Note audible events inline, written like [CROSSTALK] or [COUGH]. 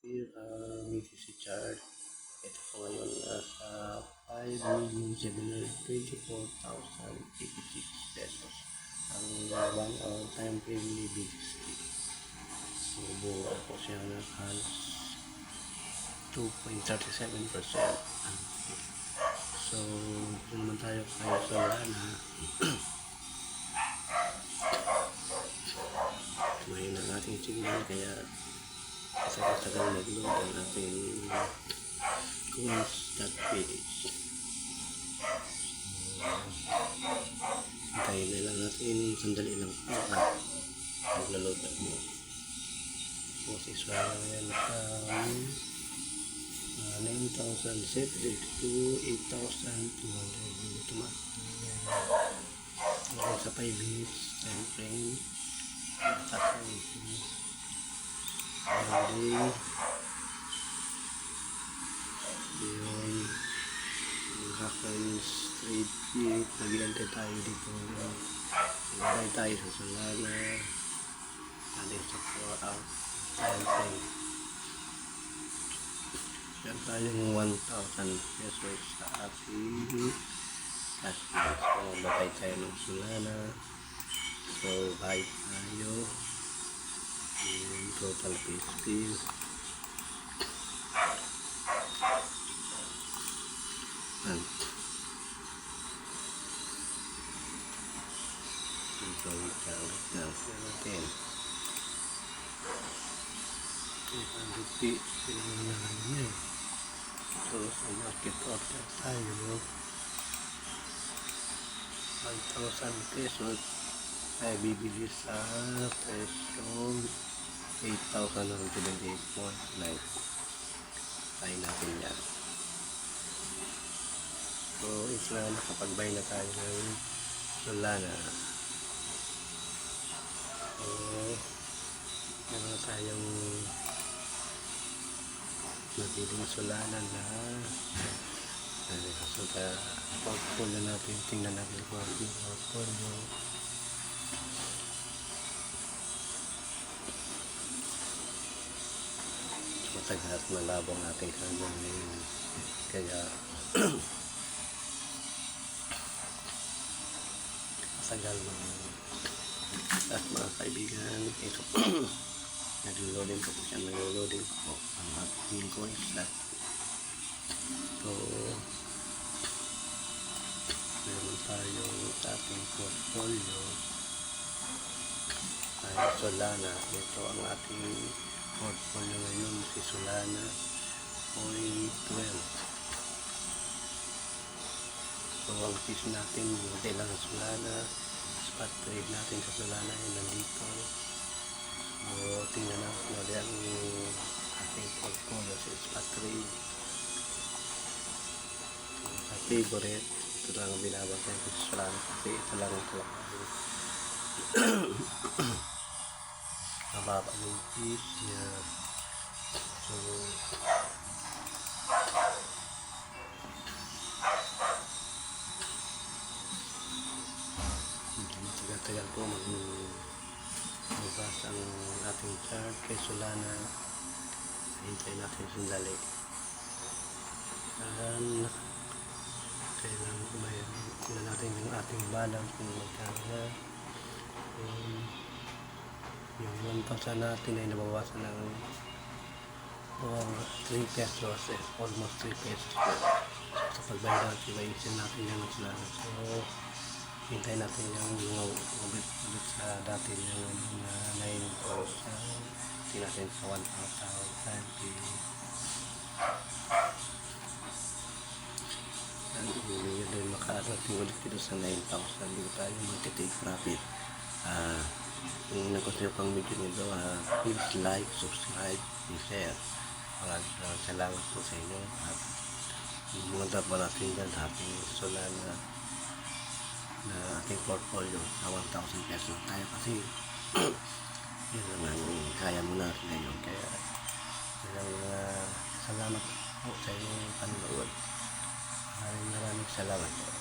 Here, uh, BTC chart. Ito po ngayon nasa 5,724,086 pesos. Ang uh, one hour time frame ni BTC. Buo po siya ng halos 2.37%. So, dito naman tayo kay Solana. [COUGHS] Ngayon ang ating signal kaya Tagal-tagal mag-load ang ating coins.ph Hintayin na lang natin sandali lang. Po magla-load na mo. Boses wala yan sa uh, 9,782 8,200 tumaas Okay, sa 5 minutes time frame. Tatay Friday yun yung happens trade feet nag-iantay tayo dito nagay tayo sa Solana aling sa 4 out time frame yan tayong 1,000 pesos sa ating flow so bakay tayo ng Solana so buy tayo yung total PSP and ito yung transfer natin 200 p kailangan na lang niya so sa market order tayo 1,000 pesos. Ay bibili sa presyong 8,078.9 Try natin yan. So ito na nakapag-buy na tayo ng Solana. So meron tayong nabiling Solana na. So sa portfolio natin. Tingnan natin kung ano yung portfolio matagal at malabo ang ating hanggang ngayon. Kaya, [CLEARS THROAT] matagal mo. At mga kaibigan, ito [CLEARS THROAT] nag-loading po po siya, nag-loading po ang ating coins na. So, meron tayong ating portfolio ay Solana. Ito ang ating portfolio ngayon si Solana point 12 so ang fees natin hindi lang Solana. Spot trade natin sa Solana ay nandito. So tingnan natin ulit ang ating portfolio sa spot trade. Sa favorite ito lang ang binabantay ko sa Solana kasi ito lang ang kalakarin [COUGHS] mababa yung fees niya matagal-tagal po mag magbas ang ating chart. Kay Solana hintay natin sandali. And kailangan kumayan tingnan natin yung ating balance kung magkano na. Um, yung 1,000 natin ay nabawasan ng um, 3 pesos. Eh, almost 3 pesos po. Sa pagbayad natin isin natin yung sila. So hintay natin yung yung ulit ulit sa dati yung na 9 pesos hindi natin sa 1,000 and hindi din makaarating ulit dito sa 9,000 dito tayo magtitake profit. Ah kung nagustuhan pang video nito, uh, please like, subscribe, and share. Maraming maraming salamat po sa inyo. At mga dapat natin dyan sa ating solar na, na ating portfolio na 1,000 pesos tayo kasi [CLEARS THROAT] yun naman kaya mo natin ngayon. Kaya maraming uh, salamat po sa inyong panonood. Maraming maraming salamat po.